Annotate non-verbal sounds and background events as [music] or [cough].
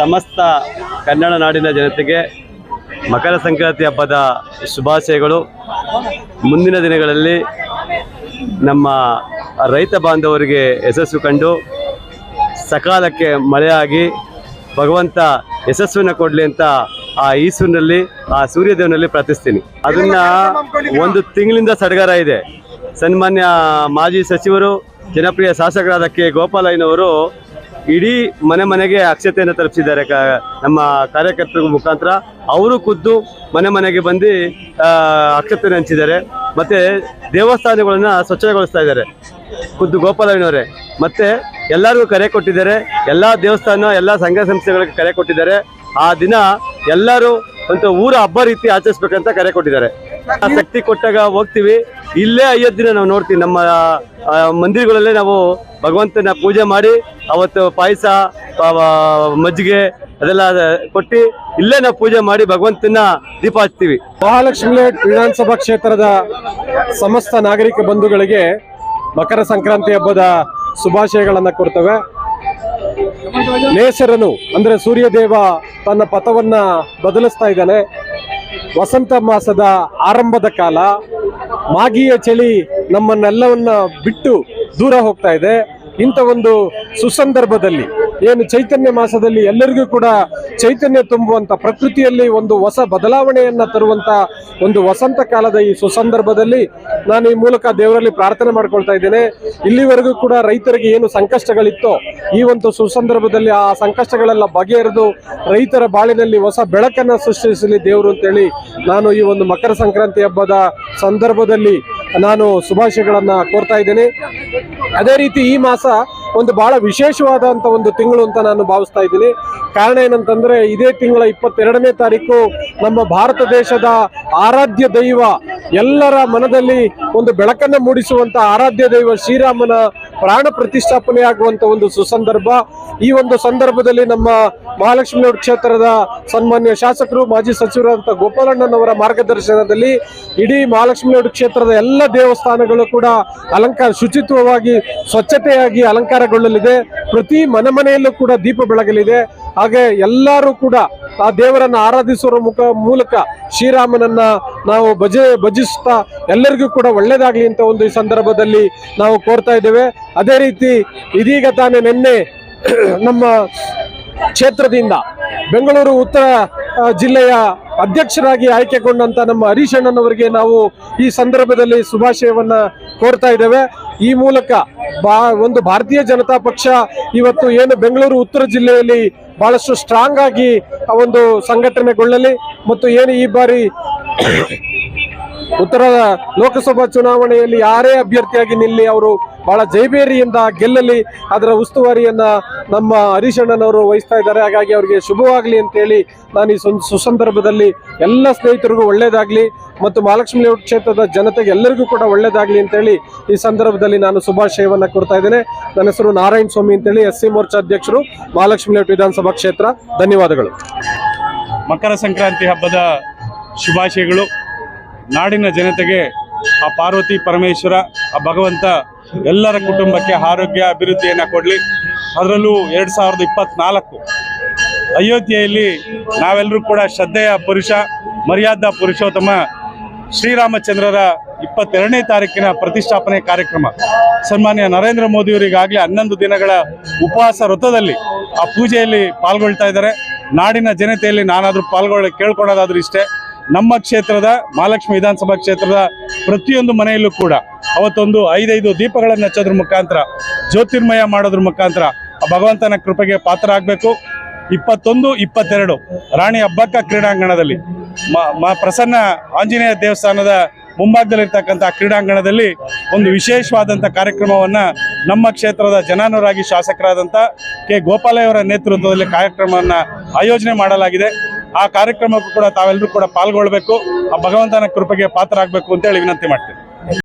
ಸಮಸ್ತ ಕನ್ನಡ ನಾಡಿನ ಜನತೆಗೆ ಮಕರ ಸಂಕ್ರಾಂತಿ ಹಬ್ಬದ ಶುಭಾಶಯಗಳು. ಮುಂದಿನ ದಿನಗಳಲ್ಲಿ ನಮ್ಮ ರೈತ ಬಾಂಧವರಿಗೆ ಯಶಸ್ಸು ಕಂಡು ಸಕಾಲಕ್ಕೆ ಮಳೆಯಾಗಿ ಭಗವಂತ ಯಶಸ್ಸನ್ನು ಕೊಡಲಿ ಅಂತ ಆ ಈಶ್ವರನಲ್ಲಿ ಆ ಸೂರ್ಯದೇವನಲ್ಲಿ ಪ್ರಾರ್ಥಿಸ್ತೀನಿ. ಅದನ್ನ ಒಂದು ತಿಂಗಳಿಂದ ಸಡಗರ ಇದೆ. ಸನ್ಮಾನ್ಯ ಮಾಜಿ ಸಚಿವರು, ಜನಪ್ರಿಯ ಶಾಸಕರಾದ ಕೆ ಗೋಪಾಲಯ್ಯನವರು ಇಡೀ ಮನೆ ಮನೆಗೆ ಅಕ್ಷತೆಯನ್ನು ತಲುಪಿಸಿದ್ದಾರೆ ನಮ್ಮ ಕಾರ್ಯಕರ್ತರ ಮುಖಾಂತರ. ಅವರು ಖುದ್ದು ಮನೆ ಮನೆಗೆ ಬಂದು ಅಕ್ಷತೆ ಹಂಚಿದ್ದಾರೆ. ಮತ್ತು ದೇವಸ್ಥಾನಗಳನ್ನು ಸ್ವಚ್ಛಗೊಳಿಸ್ತಾ ಇದ್ದಾರೆ. ಖುದ್ದು ಗೋಪಾಲಯ್ಯನವರೇ. ಮತ್ತು ಎಲ್ಲರಿಗೂ ಕರೆ ಕೊಟ್ಟಿದ್ದಾರೆ. ಎಲ್ಲ ದೇವಸ್ಥಾನ, ಎಲ್ಲ ಸಂಘ ಸಂಸ್ಥೆಗಳಿಗೆ ಕರೆ ಕೊಟ್ಟಿದ್ದಾರೆ. ಆ ದಿನ ಎಲ್ಲರೂ ಒಂದು ಊರ ಹಬ್ಬ ರೀತಿ ಆಚರಿಸ್ಬೇಕಂತ ಕರೆ ಕೊಟ್ಟಿದ್ದಾರೆ. ಆ ಶಕ್ತಿ ಕೊಟ್ಟಾಗ ಹೋಗ್ತೀವಿ. ಇಲ್ಲೇ ಐವತ್ತು ದಿನ ನಾವು ನೋಡ್ತೀವಿ. ನಮ್ಮ ಮಂದಿರಗಳಲ್ಲೇ ನಾವು ಭಗವಂತನ ಪೂಜೆ ಮಾಡಿ ಅವತ್ತು ಪಾಯಸ ಮಜ್ಜಿಗೆ ಅದೆಲ್ಲ ಕೊಟ್ಟು ಇಲ್ಲೇ ನಾವು ಪೂಜೆ ಮಾಡಿ ಭಗವಂತನ ದೀಪ ಹಚ್ತೀವಿ. ಮಹಾಲಕ್ಷ್ಮಿ ವಿಧಾನಸಭಾ ಕ್ಷೇತ್ರದ ಸಮಸ್ತ ನಾಗರಿಕ ಬಂಧುಗಳಿಗೆ ಮಕರ ಸಂಕ್ರಾಂತಿ ಹಬ್ಬದ ಶುಭಾಶಯಗಳನ್ನು ಕೊಡ್ತೇವೆ. ನೇಸರನು ಅಂದ್ರೆ ಸೂರ್ಯದೇವ ತನ್ನ ಪಥವನ್ನ ಬದಲಿಸ್ತಾ ಇದ್ದಾನೆ. ವಸಂತ ಮಾಸದ ಆರಂಭದ ಕಾಲ, ಮಾಗಿಯ ಚಳಿ ನಮ್ಮನ್ನೆಲ್ಲವನ್ನ ಬಿಟ್ಟು ದೂರ ಹೋಗ್ತಾ ಇದೆ. ಇಂಥ ಒಂದು ಸುಸಂದರ್ಭದಲ್ಲಿ ಏನು ಚೈತನ್ಯ ಮಾಸದಲ್ಲಿ ಎಲ್ಲರಿಗೂ ಕೂಡ ಚೈತನ್ಯ ತುಂಬುವಂತ ಪ್ರಕೃತಿಯಲ್ಲಿ ಒಂದು ಹೊಸ ಬದಲಾವಣೆಯನ್ನ ತರುವಂತ ಒಂದು ವಸಂತ ಕಾಲದ ಈ ಸುಸಂದರ್ಭದಲ್ಲಿ ನಾನು ಈ ಮೂಲಕ ದೇವರಲ್ಲಿ ಪ್ರಾರ್ಥನೆ ಮಾಡ್ಕೊಳ್ತಾ ಇದ್ದೇನೆ. ಇಲ್ಲಿವರೆಗೂ ಕೂಡ ರೈತರಿಗೆ ಏನು ಸಂಕಷ್ಟಗಳಿತ್ತೋ ಈ ಒಂದು ಸುಸಂದರ್ಭದಲ್ಲಿ ಆ ಸಂಕಷ್ಟಗಳೆಲ್ಲ ಬಗೆಹರಿದು ರೈತರ ಬಾಳಿನಲ್ಲಿ ಹೊಸ ಬೆಳಕನ್ನ ಸೃಷ್ಟಿಸಲಿ ದೇವರು ಅಂತೇಳಿ ನಾನು ಈ ಒಂದು ಮಕರ ಸಂಕ್ರಾಂತಿ ಹಬ್ಬದ ಸಂದರ್ಭದಲ್ಲಿ ನಾನು ಶುಭಾಶಯಗಳನ್ನ ಕೋರ್ತಾ ಇದ್ದೇನೆ. ಅದೇ ರೀತಿ ಈ ಮಾಸ ಒಂದು ಬಹಳ ವಿಶೇಷವಾದಂತ ಒಂದು ತಿಂಗಳು ಅಂತ ನಾನು ಭಾವಿಸ್ತಾ ಇದ್ದೀನಿ. ಕಾರಣ ಏನಂತಂದ್ರೆ ಇದೇ ತಿಂಗಳ ಇಪ್ಪತ್ತೆರಡನೇ ತಾರೀಕು ನಮ್ಮ ಭಾರತ ದೇಶದ ಆರಾಧ್ಯ ದೈವ ಎಲ್ಲರ ಮನದಲ್ಲಿ ಒಂದು ಬೆಳಕನ್ನು ಮೂಡಿಸುವಂತ ಆರಾಧ್ಯ ದೈವ ಶ್ರೀರಾಮನ ಪ್ರಾಣ ಪ್ರತಿಷ್ಠಾಪನೆ ಆಗುವಂತ ಒಂದು ಸುಸಂದರ್ಭ. ಈ ಒಂದು ಸಂದರ್ಭದಲ್ಲಿ ನಮ್ಮ ಮಹಾಲಕ್ಷ್ಮಿ ನೋಡ್ ಕ್ಷೇತ್ರದ ಸನ್ಮಾನ್ಯ ಶಾಸಕರು, ಮಾಜಿ ಸಚಿವರಾದಂಥ ಗೋಪಾಲಣ್ಣನವರ ಮಾರ್ಗದರ್ಶನದಲ್ಲಿ ಇಡೀ ಮಹಾಲಕ್ಷ್ಮಿ ನೋಡ್ ಕ್ಷೇತ್ರದ ಎಲ್ಲ ದೇವಸ್ಥಾನಗಳು ಕೂಡ ಅಲಂಕಾರ, ಶುಚಿತ್ವವಾಗಿ, ಸ್ವಚ್ಛತೆಯಾಗಿ ಅಲಂಕಾರಗೊಳ್ಳಲಿದೆ. ಪ್ರತಿ ಮನೆ ಮನೆಯಲ್ಲೂ ಕೂಡ ದೀಪ ಬೆಳಗಲಿದೆ. ಹಾಗೆ ಎಲ್ಲರೂ ಕೂಡ ಆ ದೇವರನ್ನ ಆರಾಧಿಸುವ ಮೂಲಕ ಶ್ರೀರಾಮನನ್ನ ನಾವು ಭಜ ಭಜಿಸ್ತಾ ಎಲ್ಲರಿಗೂ ಕೂಡ ಒಳ್ಳೇದಾಗಲಿ ಅಂತ ಒಂದು ಈ ಸಂದರ್ಭದಲ್ಲಿ ನಾವು ಕೋರ್ತಾ ಇದ್ದೇವೆ. ಅದೇ ರೀತಿ ಇದೀಗ ತಾನೇ ನಿನ್ನೆ [clears throat] ನಮ್ಮ ಕ್ಷೇತ್ರದಿಂದ ಬೆಂಗಳೂರು ಉತ್ತರ ಜಿಲ್ಲೆಯ ಅಧ್ಯಕ್ಷರಾಗಿ ಆಯ್ಕೆಗೊಂಡಂತ ನಮ್ಮ ಹರೀಶ್ ಅಣ್ಣನವರಿಗೆ ನಾವು ಈ ಸಂದರ್ಭದಲ್ಲಿ ಶುಭಾಶಯವನ್ನ ಕೋರ್ತಾ ಇದ್ದೇವೆ. ಈ ಮೂಲಕ ಬಾ, ಒಂದು ಭಾರತೀಯ ಜನತಾ ಪಕ್ಷ ಇವತ್ತು ಏನು ಬೆಂಗಳೂರು ಉತ್ತರ ಜಿಲ್ಲೆಯಲ್ಲಿ ಬಹಳಷ್ಟು ಸ್ಟ್ರಾಂಗ್ ಆಗಿ ಒಂದು ಸಂಘಟನೆಗೊಳ್ಳಲಿ ಮತ್ತು ಏನು ಈ ಬಾರಿ ಉತ್ತರ ಲೋಕಸಭಾ ಚುನಾವಣೆಯಲ್ಲಿ ಯಾರೇ ಅಭ್ಯರ್ಥಿಯಾಗಿ ನಿಲ್ಲಿ ಅವರು ಬಹಳ ಜೈಬೇರಿಯಿಂದ ಗೆಲ್ಲಲಿ, ಅದರ ಉಸ್ತುವಾರಿಯನ್ನ ನಮ್ಮ ಹರೀಶ್ ಅಣ್ಣನವರು ವಹಿಸ್ತಾ ಇದ್ದಾರೆ. ಹಾಗಾಗಿ ಅವರಿಗೆ ಶುಭವಾಗಲಿ ಅಂತೇಳಿ ನಾನು ಈ ಸುಸಂದರ್ಭದಲ್ಲಿ ಎಲ್ಲ ಸ್ನೇಹಿತರಿಗೂ ಒಳ್ಳೇದಾಗ್ಲಿ ಮತ್ತು ಮಹಾಲಕ್ಷ್ಮಿ ಲೇಔಟ್ ಕ್ಷೇತ್ರದ ಜನತೆಗೆ ಎಲ್ಲರಿಗೂ ಕೂಡ ಒಳ್ಳೇದಾಗ್ಲಿ ಅಂತೇಳಿ ಈ ಸಂದರ್ಭದಲ್ಲಿ ನಾನು ಶುಭಾಶಯವನ್ನ ಕೊಡ್ತಾ ಇದ್ದೇನೆ. ನನ್ನ ಹೆಸರು ನಾರಾಯಣ ಸ್ವಾಮಿ ಅಂತೇಳಿ ಎಸ್ ಸಿ ಮೋರ್ಚಾ ಅಧ್ಯಕ್ಷರು ಮಹಾಲಕ್ಷ್ಮಿ ಲೇಔಟ್ ವಿಧಾನಸಭಾ ಕ್ಷೇತ್ರ. ಧನ್ಯವಾದಗಳು. ಮಕರ ಸಂಕ್ರಾಂತಿ ಹಬ್ಬದ ಶುಭಾಶಯಗಳು. ನಾಡಿನ ಜನತೆಗೆ ಆ ಪಾರ್ವತಿ ಪರಮೇಶ್ವರ, ಆ ಭಗವಂತ ಎಲ್ಲರ ಕುಟುಂಬಕ್ಕೆ ಆರೋಗ್ಯ, ಅಭಿವೃದ್ಧಿಯನ್ನು ಕೊಡಲಿ. ಅದರಲ್ಲೂ ಎರಡು ಸಾವಿರದ ಇಪ್ಪತ್ನಾಲ್ಕು ಅಯೋಧ್ಯೆಯಲ್ಲಿ ನಾವೆಲ್ಲರೂ ಕೂಡ ಶ್ರದ್ಧೆಯ ಪುರುಷ, ಮರ್ಯಾದಾ ಪುರುಷೋತ್ತಮ ಶ್ರೀರಾಮಚಂದ್ರರ ಇಪ್ಪತ್ತೆರಡನೇ ತಾರೀಕಿನ ಪ್ರತಿಷ್ಠಾಪನೆ ಕಾರ್ಯಕ್ರಮ. ಸನ್ಮಾನ್ಯ ನರೇಂದ್ರ ಮೋದಿಯವರಿಗಾಗಲೇ ಹನ್ನೊಂದು ದಿನಗಳ ಉಪವಾಸ ವೃತ್ತದಲ್ಲಿ ಆ ಪೂಜೆಯಲ್ಲಿ ಪಾಲ್ಗೊಳ್ತಾ ಇದ್ದಾರೆ. ನಾಡಿನ ಜನತೆಯಲ್ಲಿ ನಾನಾದರೂ ಪಾಲ್ಗೊಳ್ಳ, ಕೇಳ್ಕೊಳ್ಳೋದಾದ್ರೂ ಇಷ್ಟೇ. ನಮ್ಮ ಕ್ಷೇತ್ರದ ಮಹಾಲಕ್ಷ್ಮಿ ವಿಧಾನಸಭಾ ಕ್ಷೇತ್ರದ ಪ್ರತಿಯೊಂದು ಮನೆಯಲ್ಲೂ ಕೂಡ ಅವತ್ತೊಂದು ಐದೈದು ದೀಪಗಳನ್ನು ಹಚ್ಚೋದ್ರ ಮುಖಾಂತರ, ಜ್ಯೋತಿರ್ಮಯ ಮಾಡೋದ್ರ ಮುಖಾಂತರ ಭಗವಂತನ ಕೃಪೆಗೆ ಪಾತ್ರ ಆಗಬೇಕು ಇಪ್ಪತ್ತೊಂದು, ಇಪ್ಪತ್ತೆರಡು ರಾಣಿ ಹಬ್ಬಕ್ಕ ಕ್ರೀಡಾಂಗಣದಲ್ಲಿ, ಮ ಪ್ರಸನ್ನ ಆಂಜನೇಯ ದೇವಸ್ಥಾನದ ಮುಂಭಾಗದಲ್ಲಿರ್ತಕ್ಕಂಥ ಕ್ರೀಡಾಂಗಣದಲ್ಲಿ ಒಂದು ವಿಶೇಷವಾದಂಥ ಕಾರ್ಯಕ್ರಮವನ್ನು ನಮ್ಮ ಕ್ಷೇತ್ರದ ಜನಾನುರಾಗಿ ಶಾಸಕರಾದಂಥ ಕೆ ಗೋಪಾಲಯ್ಯವರ ನೇತೃತ್ವದಲ್ಲಿ ಕಾರ್ಯಕ್ರಮವನ್ನು ಆಯೋಜನೆ ಮಾಡಲಾಗಿದೆ. ಆ ಕಾರ್ಯಕ್ರಮಕ್ಕೂ ಕೂಡ ತಾವೆಲ್ಲರೂ ಕೂಡ ಪಾಲ್ಗೊಳ್ಬೇಕು. ಆ ಭಗವಂತನ ಕೃಪೆಗೆ ಪಾತ್ರ ಆಗಬೇಕು ಅಂತೇಳಿ ವಿನಂತಿ ಮಾಡ್ತೀನಿ.